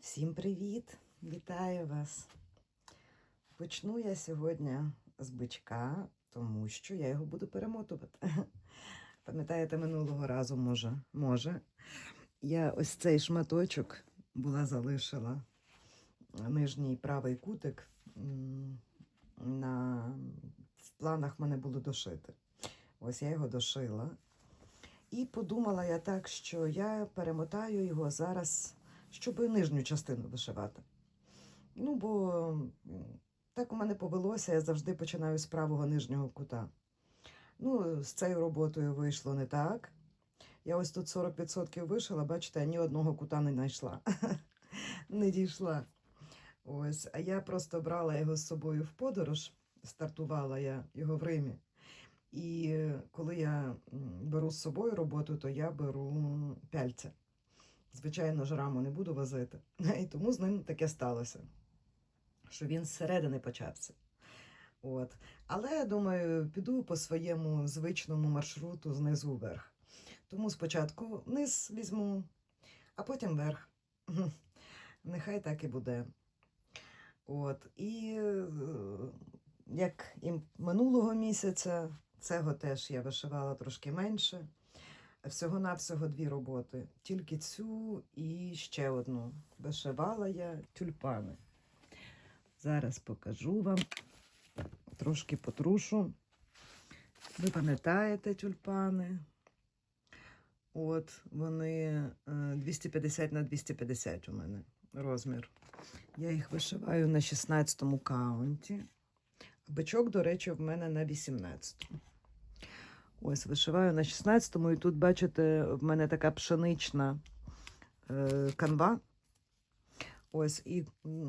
Всім привіт! Вітаю вас! Почну я сьогодні з бичка, тому що я його буду перемотувати. Пам'ятаєте, минулого разу, може, може. Я ось цей шматочок була залишила нижній правий кутик. На... В планах мене було дошити. Ось я його дошила. І подумала я так, що я перемотаю його зараз щоб нижню частину вишивати. Ну, бо так у мене повелося, я завжди починаю з правого нижнього кута. Ну, з цією роботою вийшло не так. Я ось тут 40% вишила, бачите, я ні одного кута не знайшла. не дійшла. Ось, а я просто брала його з собою в подорож, стартувала я його в Римі. І коли я беру з собою роботу, то я беру пяльця. Звичайно ж, раму не буду возити. І тому з ним таке сталося, що він зсередини почався. От. Але думаю, піду по своєму звичному маршруту знизу вверх. Тому спочатку вниз візьму, а потім вверх. Нехай так і буде. От. І е, як і минулого місяця, цього теж я вишивала трошки менше. Всього-навсього дві роботи. Тільки цю і ще одну. Вишивала я тюльпани. Зараз покажу вам. Трошки потрушу. Ви пам'ятаєте тюльпани? От вони е, 250 на 250 у мене розмір. Я їх вишиваю на 16-му каунті. Бичок, до речі, в мене на 18-му. Ось вишиваю на 16-му, і тут, бачите, в мене така пшенична е, канва. Ось, і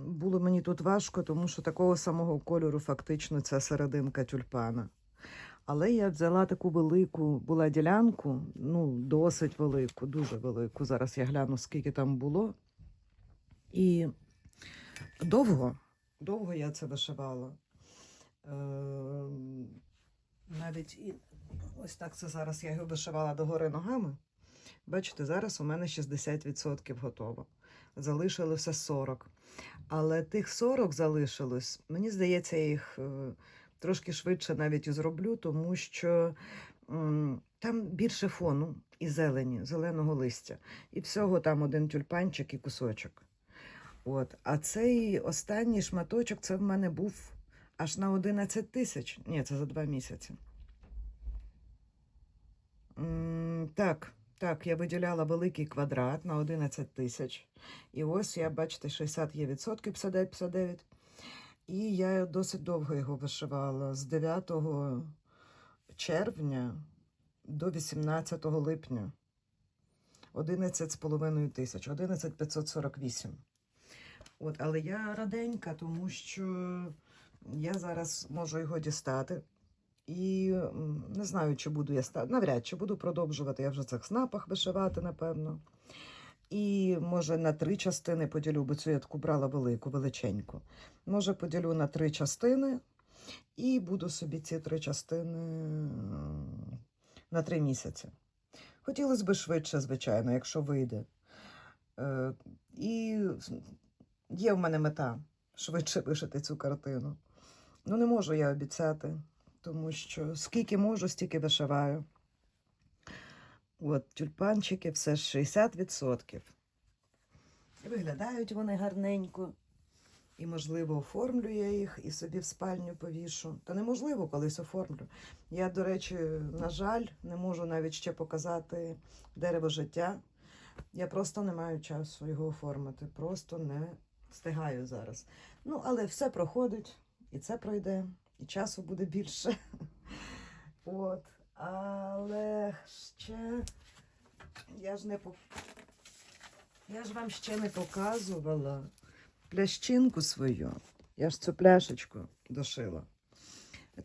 було мені тут важко, тому що такого самого кольору фактично ця серединка тюльпана. Але я взяла таку велику була ділянку, ну, досить велику, дуже велику. Зараз я гляну, скільки там було. І довго, довго я це вишивала. Е, навіть і ось так це зараз я його вишивала догори ногами. Бачите, зараз у мене 60% готово. Залишилося 40. Але тих 40 залишилось, мені здається, я їх е, трошки швидше навіть і зроблю, тому що там більше фону і зелені, зеленого листя. І всього там один тюльпанчик і кусочок. От. А цей останній шматочок це в мене був аж на 11 тисяч. Ні, це за два місяці. Так, так, я виділяла великий квадрат на 11 тисяч. І ось я, бачите, 60 є відсотків, 59-59. І я досить довго його вишивала з 9 червня до 18 липня. 11,5 тисяч, 11 548. От, але я раденька, тому що я зараз можу його дістати. І не знаю, чи буду я ста... навряд чи буду продовжувати. Я вже цих снапах вишивати, напевно. І може на три частини поділю, бо цю я таку брала велику, величеньку. Може, поділю на три частини і буду собі ці три частини на три місяці. Хотілося б швидше, звичайно, якщо вийде. Е, І є в мене мета швидше вишити цю картину. Ну, не можу я обіцяти тому що скільки можу, стільки вишиваю. От, тюльпанчики все ж 60%. Виглядають вони гарненько. І, можливо, оформлю я їх і собі в спальню повішу. Та неможливо колись оформлю. Я, до речі, на жаль, не можу навіть ще показати дерево життя. Я просто не маю часу його оформити. Просто не встигаю зараз. Ну, але все проходить, і це пройде і часу буде більше. От. Але ще я ж не по... я ж вам ще не показувала плящинку свою. Я ж цю пляшечку дошила.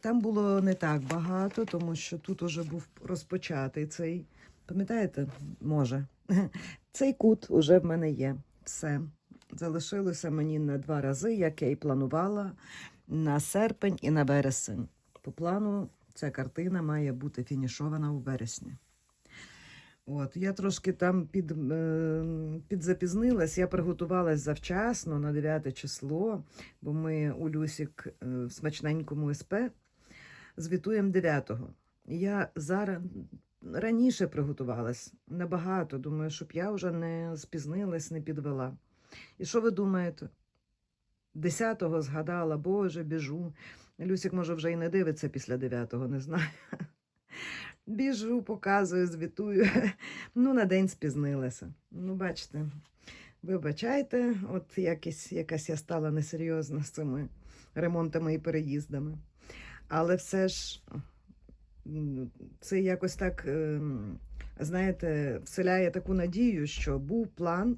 Там було не так багато, тому що тут уже був розпочатий цей. Пам'ятаєте, може, цей кут уже в мене є. Все. Залишилося мені на два рази, як я і планувала на серпень і на вересень. По плану ця картина має бути фінішована у вересні. От, я трошки там під, е, підзапізнилась, я приготувалась завчасно на 9 число, бо ми у Люсік е, в смачненькому СП звітуємо 9-го. Я зараз раніше приготувалась набагато. Думаю, щоб я вже не спізнилась, не підвела. І що ви думаєте? 10-го згадала, Боже, біжу. Люсік, може, вже і не дивиться після 9-го, не знаю. Біжу, показую, звітую. Ну, на день спізнилася. Ну, бачите, вибачайте, от якась, якась я стала несерйозна з цими ремонтами і переїздами. Але все ж це якось так, ем, знаєте, вселяє таку надію, що був план,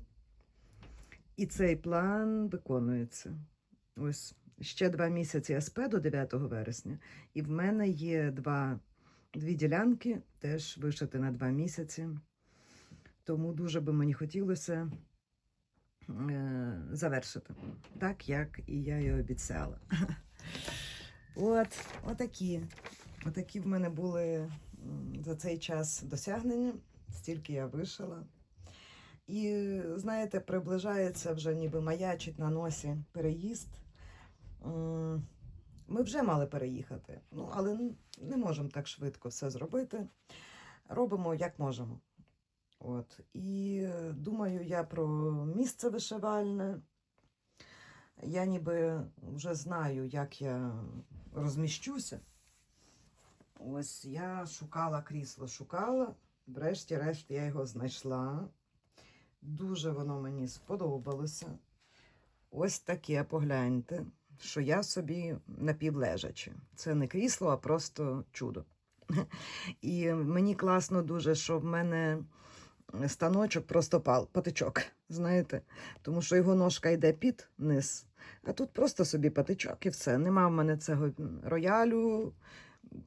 і цей план виконується. Ось ще два місяці СП до 9 вересня, і в мене є два, дві ділянки, теж вишити на два місяці. Тому дуже би мені хотілося е, завершити, так як і я і обіцяла. От, отакі. Отакі в мене були за цей час досягнення, стільки я вишила. І, знаєте, приближається вже ніби маячить на носі переїзд. Ми вже мали переїхати, ну, але не можемо так швидко все зробити. Робимо як можемо. От. І думаю я про місце вишивальне. Я ніби вже знаю, як я розміщуся. Ось я шукала крісло, шукала. Врешті-решт я його знайшла. Дуже воно мені сподобалося. Ось таке, погляньте, що я собі напівлежачи. Це не крісло, а просто чудо. І мені класно дуже, що в мене станочок просто пал, патичок, знаєте, тому що його ножка йде під низ, а тут просто собі патичок і все. Нема в мене цього роялю,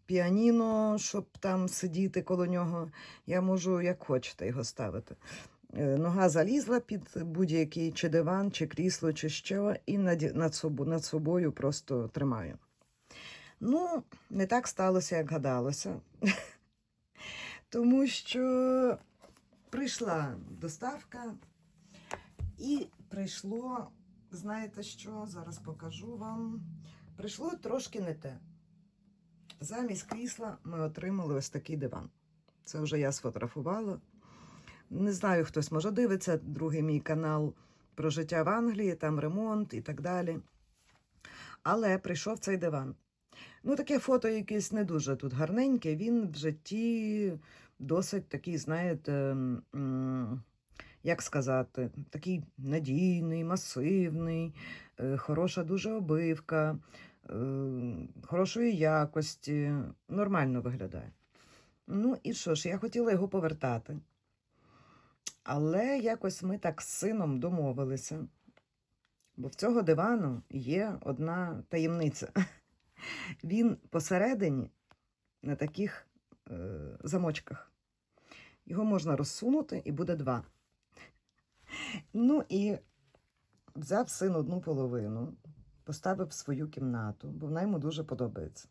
піаніно, щоб там сидіти коло нього. Я можу як хочете його ставити. Е, Нога залізла під будь-який чи диван, чи крісло, чи що, і над, над, собою, над собою просто тримаю. Ну, не так сталося, як гадалося. Тому що прийшла доставка, і прийшло, знаєте що, зараз покажу вам. Прийшло трошки не те. Замість крісла ми отримали ось такий диван. Це вже я сфотографувала. Не знаю, хтось може дивиться, другий мій канал про життя в Англії, там ремонт і так далі. Але прийшов цей диван. Ну, таке фото якесь не дуже тут гарненьке. Він в житті досить такий, знаєте, як сказати, такий надійний, масивний, е, хороша дуже обивка, е, хорошої якості, нормально виглядає. Ну і що ж, я хотіла його повертати. Але якось ми так з сином домовилися. Бо в цього дивану є одна таємниця. Він посередині на таких е, замочках. Його можна розсунути і буде два. Ну і взяв син одну половину, поставив свою кімнату, бо вона йому дуже подобається.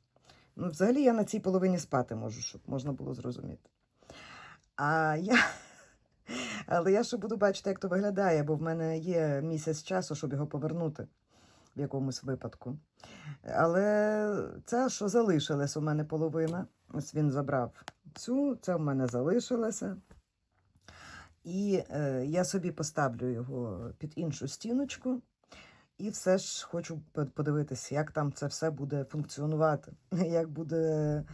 Ну, взагалі я на цій половині спати можу, щоб можна було зрозуміти. А я. Але я ще буду бачити, як то виглядає, бо в мене є місяць часу, щоб його повернути в якомусь випадку. Але це, що залишилась у мене половина, ось він забрав цю, це в мене залишилося. І е, я собі поставлю його під іншу стіночку. І все ж хочу подивитися, як там це все буде функціонувати. Як буде,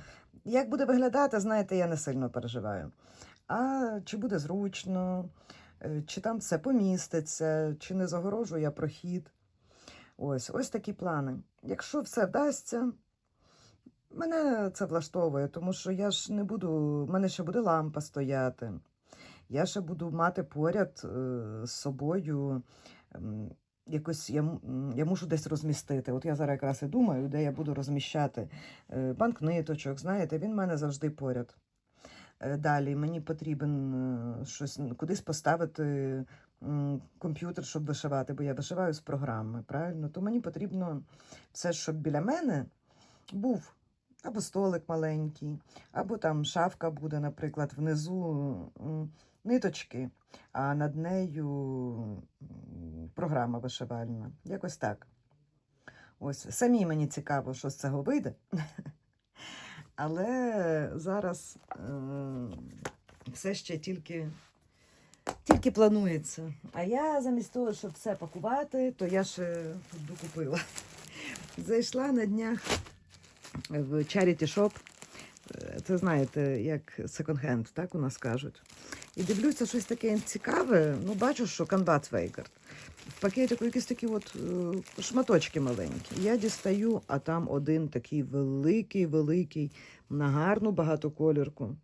як буде виглядати, знаєте, я не сильно переживаю. А чи буде зручно, е, чи там все поміститься, чи не загорожу я прохід. Ось, ось такі плани. Якщо все вдасться, мене це влаштовує, тому що я ж не буду, в мене ще буде лампа стояти. Я ще буду мати поряд е, з собою. Якось я, я мушу десь розмістити. От я зараз якраз і думаю, де я буду розміщати е, банкниточок. Знаєте, він в мене завжди поряд. Е, Далі мені потрібен е, щось кудись поставити комп'ютер, щоб вишивати, бо я вишиваю з програми, правильно? То мені потрібно все, щоб біля мене був або столик маленький, або там шафка буде, наприклад, внизу ниточки, а над нею програма вишивальна. Якось так. Ось самі мені цікаво, що з цього вийде. Але зараз е, все ще тільки, тільки планується. А я замість того, щоб все пакувати, то я ще тут докупила. Зайшла на днях в Charity Shop. Е, Це знаєте, як секонд-хенд, так у нас кажуть. І дивлюся щось таке цікаве. Ну, бачу, що Канбат Вейгард. В пакетику якісь такі от е, шматочки маленькі. Я дістаю, а там один такий великий, великий, на гарну багатоколірку.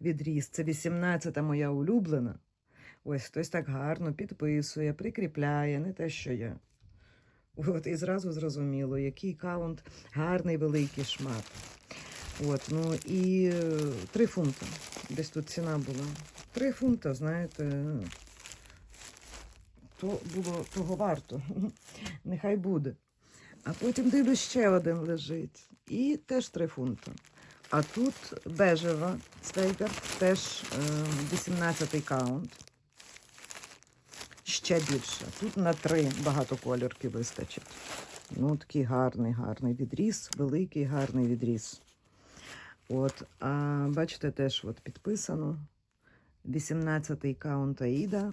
Відріз. Це 18-та моя улюблена. Ось хтось так гарно підписує, прикріпляє, не те, що я. От, і зразу зрозуміло, який каунт гарний великий шмат. От, ну і е, 3 фунти. Десь тут ціна була. 3 фунти, знаєте, то було того варто. Нехай буде. А потім дивлюсь, ще один лежить. І теж 3 фунти. А тут бежева стейкер, теж е, 18-й каунт. Ще більше. Тут на три багатоколірки вистачить. Ну, такий гарний, гарний відріз, великий гарний відріз. От, а бачите, теж от підписано. 18-й каунт Аїда.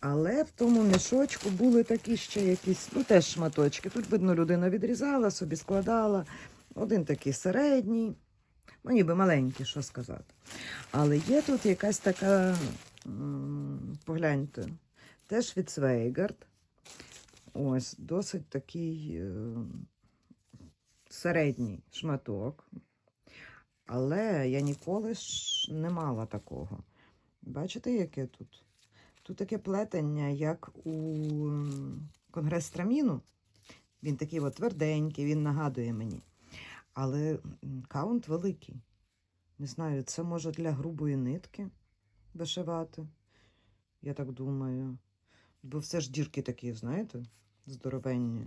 Але в тому мішочку були такі ще якісь, ну теж шматочки. Тут, видно, людина відрізала, собі складала. Один такий середній, ну ніби маленький, що сказати. Але є тут якась така, погляньте, теж від Свейгард. Ось, досить такий е, середній шматок. Але я ніколи ж не мала такого. Бачите, яке тут? Тут таке плетення, як у конгрес страміну. Він такий от тверденький, він нагадує мені. Але каунт великий. Не знаю, це може для грубої нитки вишивати. Я так думаю. Бо все ж дірки такі, знаєте, здоровенні.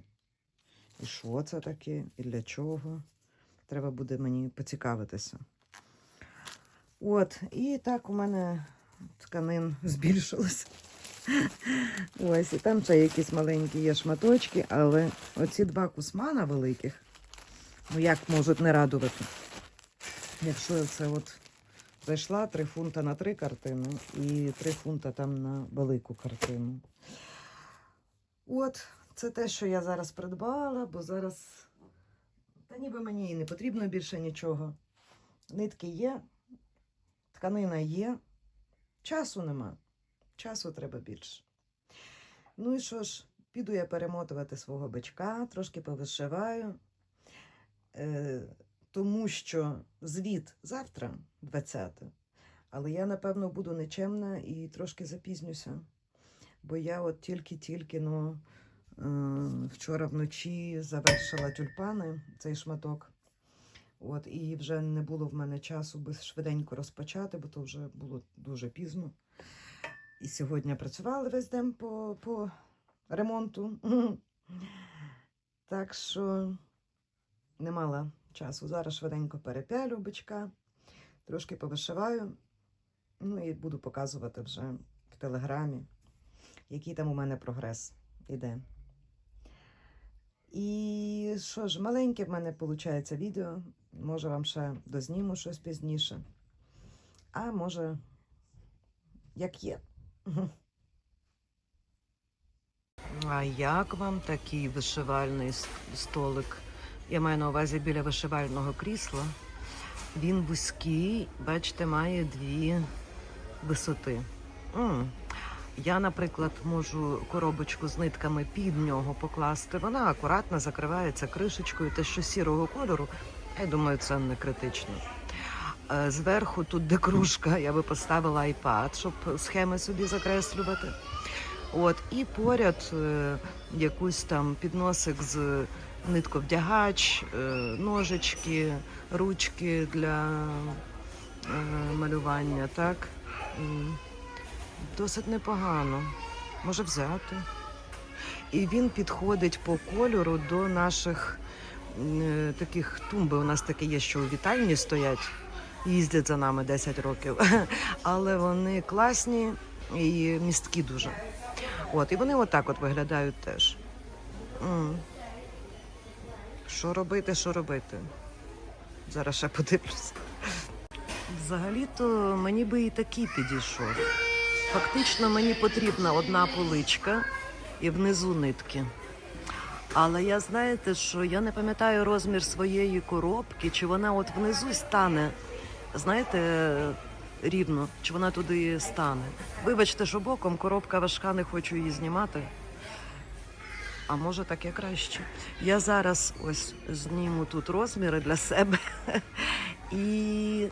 І що це таке? І для чого? Треба буде мені поцікавитися. От, і так у мене тканин збільшилось. Ось, і там ще якісь маленькі є шматочки, але оці два кусмана великих, ну як можуть не радувати. Якщо я це от зайшла 3 фунта на три картини і 3 фунта там на велику картину. От, це те, що я зараз придбала, бо зараз. Та ніби мені і не потрібно більше нічого. Нитки є, тканина є, часу нема. Часу треба більше. Ну і що ж, піду я перемотувати свого бичка, трошки повишиваю, е, тому що звіт завтра, 20, але я, напевно, буду нечемна і трошки запізнюся. Бо я от тільки-тільки ну, вчора вночі завершила тюльпани, цей шматок. От, і вже не було в мене часу би швиденько розпочати, бо то вже було дуже пізно. І сьогодні працювали весь день по, по ремонту. Так що не мала часу. Зараз швиденько перепялю бичка, трошки повишиваю. Ну і буду показувати вже в телеграмі, який там у мене прогрес іде. І що ж, маленьке в мене виходить відео. Може, вам ще дозніму щось пізніше. А може, як є. А як вам такий вишивальний столик? Я маю на увазі біля вишивального крісла. Він вузький, бачите, має дві висоти. М. Я, наприклад, можу коробочку з нитками під нього покласти. Вона акуратно закривається кришечкою, те, що сірого кольору. Я думаю, це не критично. Е, Зверху тут, де кружка, я би поставила iPad, щоб схеми собі закреслювати. От, і поряд е, якусь там підносик з нитковдягач, е, ножички, ручки для малювання. Так? Досить непогано. Може взяти. І він підходить по кольору до наших е, таких тумби у нас такі є, що у вітальні стоять, їздять за нами 10 років. Але вони класні і місткі дуже. От, і вони отак от виглядають теж. Що робити, що робити? Зараз ще подивлюся. Взагалі-то мені би і такий підійшов. Фактично мені потрібна одна поличка і внизу нитки. Але я знаєте, що я не пам'ятаю розмір своєї коробки, чи вона от внизу стане, знаєте, рівно, чи вона туди стане. Вибачте, що боком коробка важка, не хочу її знімати. А може таке краще. Я зараз ось зніму тут розміри для себе і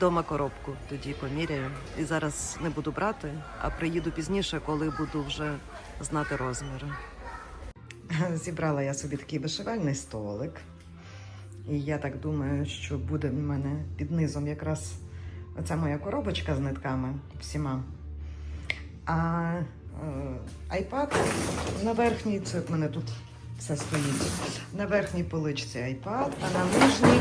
дома коробку тоді поміряю. І зараз не буду брати, а приїду пізніше, коли буду вже знати розміри. Зібрала я собі такий вишивальний столик. І я так думаю, що буде в мене під низом якраз оця моя коробочка з нитками всіма. А е, iPad на верхній, це в мене тут все стоїть. На верхній поличці iPad, а на нижній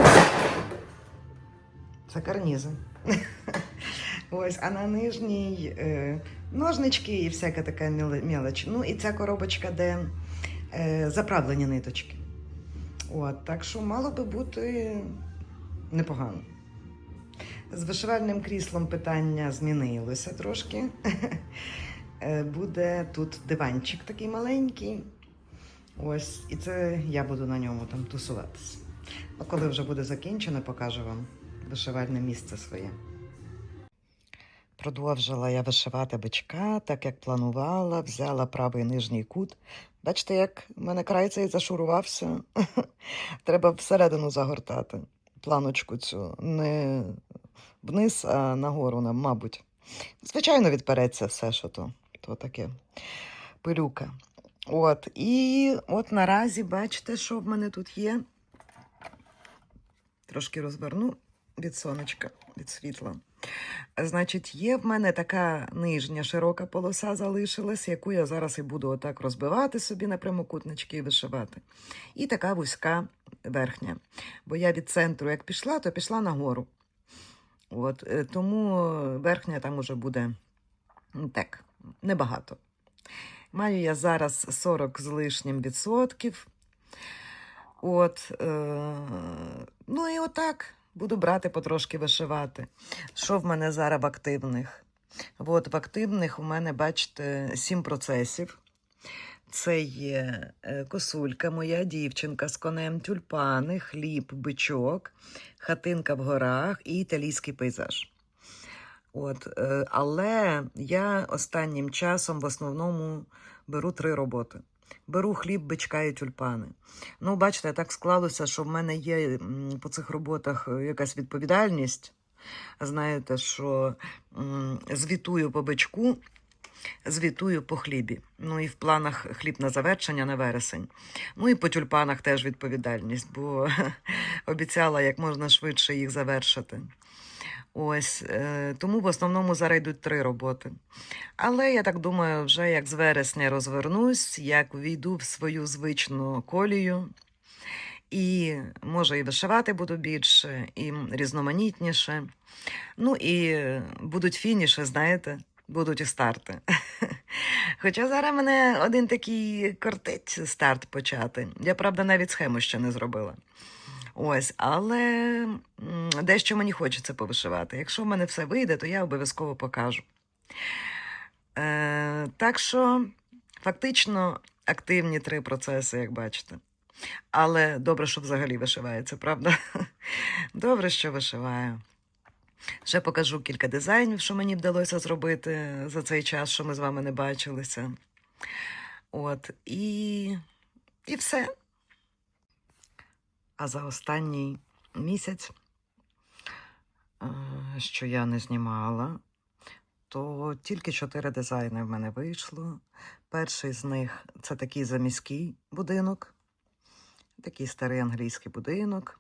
це карнізи. Ось, а на нижній е, ножнички і всяка така мелоч. Ну і ця коробочка, де е, заправлені ниточки. От, так що мало би бути непогано. З вишивальним кріслом питання змінилося трошки. Е, Буде тут диванчик такий маленький. Ось, і це я буду на ньому там тусуватися. Коли вже буде закінчено, покажу вам вишивальне місце своє. Продовжила я вишивати бичка, так як планувала, взяла правий нижній кут. Бачите, як в мене край цей зашурувався. Треба всередину загортати планочку цю. Не вниз, а нагору мабуть. Звичайно, відпереться все, що то, то таке пилюка. От, і от наразі бачите, що в мене тут є. Трошки розверну від сонечка, від світла. Значить, є в мене така нижня широка полоса залишилась, яку я зараз і буду отак розбивати собі на прямокутнички і вишивати. І така вузька верхня. Бо я від центру, як пішла, то пішла нагору. От, е, тому верхня там уже буде так, небагато. Маю я зараз 40 з лишнім відсотків. От, е, ну і отак буду брати потрошки вишивати. Що в мене зараз в активних? От в активних у мене, бачите, сім процесів. Це є е, косулька, моя дівчинка з конем, тюльпани, хліб, бичок, хатинка в горах і італійський пейзаж. От, е, але я останнім часом в основному беру три роботи. Беру хліб, бичка і тюльпани. Ну, бачите, так склалося, що в мене є по цих роботах е, якась відповідальність. Знаєте, що звітую по бичку, звітую по хлібі. Ну і в планах хліб на завершення на вересень. Ну і по тюльпанах теж відповідальність, бо обіцяла як можна швидше їх завершити. Ось е, тому в основному зараз йдуть три роботи. Але я так думаю, вже як з вересня розвернусь, як війду в свою звичну колію, і може і вишивати буду більше, і різноманітніше. Ну і будуть фініші, знаєте, будуть і старти. Хоча зараз мене один такий кортить старт почати. Я, правда, навіть схему ще не зробила. Ось, але дещо мені хочеться повишивати. Якщо в мене все вийде, то я обов'язково покажу. Е, так що, фактично, активні три процеси, як бачите. Але добре, що взагалі вишивається, правда? Добре, що вишиваю. Ще покажу кілька дизайнів, що мені вдалося зробити за цей час, що ми з вами не бачилися. От, і, і все. А за останній місяць, е, що я не знімала, то тільки чотири дизайни в мене вийшло. Перший з них це такий заміський будинок, такий старий англійський будинок,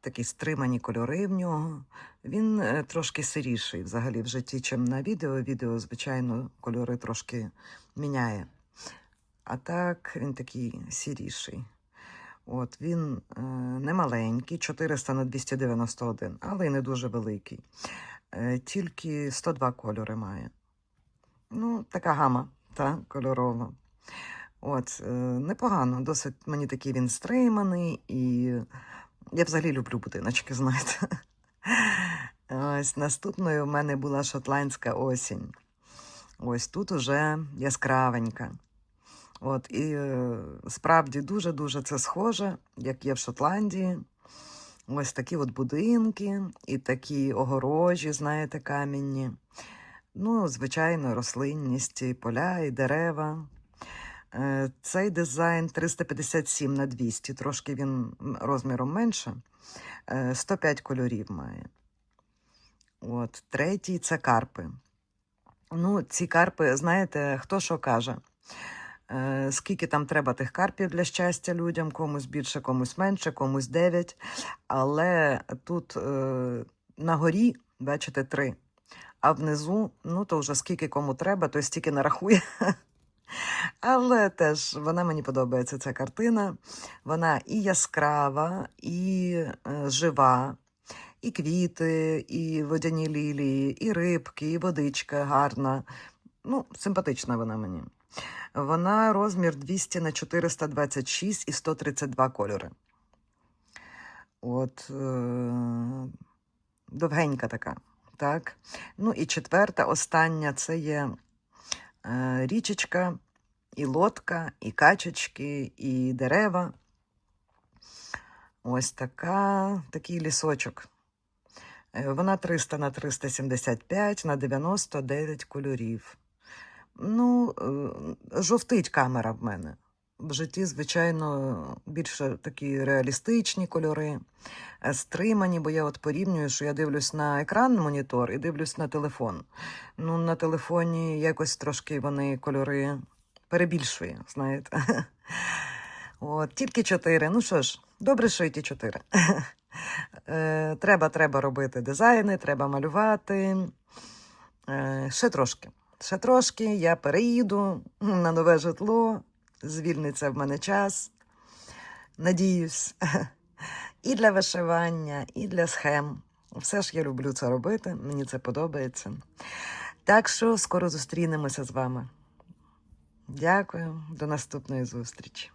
такі стримані кольори в нього. Він е, трошки сиріший взагалі в житті, чим на відео. Відео, звичайно, кольори трошки міняє. А так він такий сіріший. От, він е, не маленький, 400 на 291, але й не дуже великий. Е, тільки 102 кольори має. Ну, така гама, та, кольорова. От, е, непогано, досить мені такий він стриманий, і я взагалі люблю будиночки, знаєте. Ось наступною в мене була шотландська осінь. Ось тут уже яскравенька. От, і е, справді дуже-дуже це схоже, як є в Шотландії. Ось такі от будинки і такі огорожі, знаєте, камінні. Ну, звичайно, рослинність, і поля, і дерева. Е, Цей дизайн 357 на 200, трошки він розміром менше. Е, 105 кольорів має. От, третій це карпи. Ну, ці карпи, знаєте, хто що каже. Е, Скільки там треба тих карпів для щастя людям, комусь більше, комусь менше, комусь 9. Але тут е, на горі, бачите, 3. А внизу, ну то вже скільки кому треба, то стільки нарахує. Але теж вона мені подобається ця картина. Вона і яскрава, і е, жива, і квіти, і водяні лілії, і рибки, і водичка гарна. Ну, симпатична вона мені. Вона розмір 200 на 426 і 132 кольори. От е- довгенька така. Так. Ну і четверта, остання це є е- річечка, і лодка, і качечки, і дерева. Ось така, такий лісочок. Е, Вона 300 на 375 на 99 кольорів. Ну, е, жовтить камера в мене. В житті, звичайно, більше такі реалістичні кольори, е, стримані, бо я от порівнюю, що я дивлюсь на екран монітор і дивлюсь на телефон. Ну, на телефоні якось трошки вони кольори перебільшує, знаєте. От, тільки чотири. Ну що ж, добре, що і ті чотири. Е, Треба, треба робити дизайни, треба малювати. Ще трошки. Ще трошки я переїду на нове житло, звільниться в мене час. Надіюсь. І для вишивання, і для схем. Все ж я люблю це робити, мені це подобається. Так що скоро зустрінемося з вами. Дякую, до наступної зустрічі.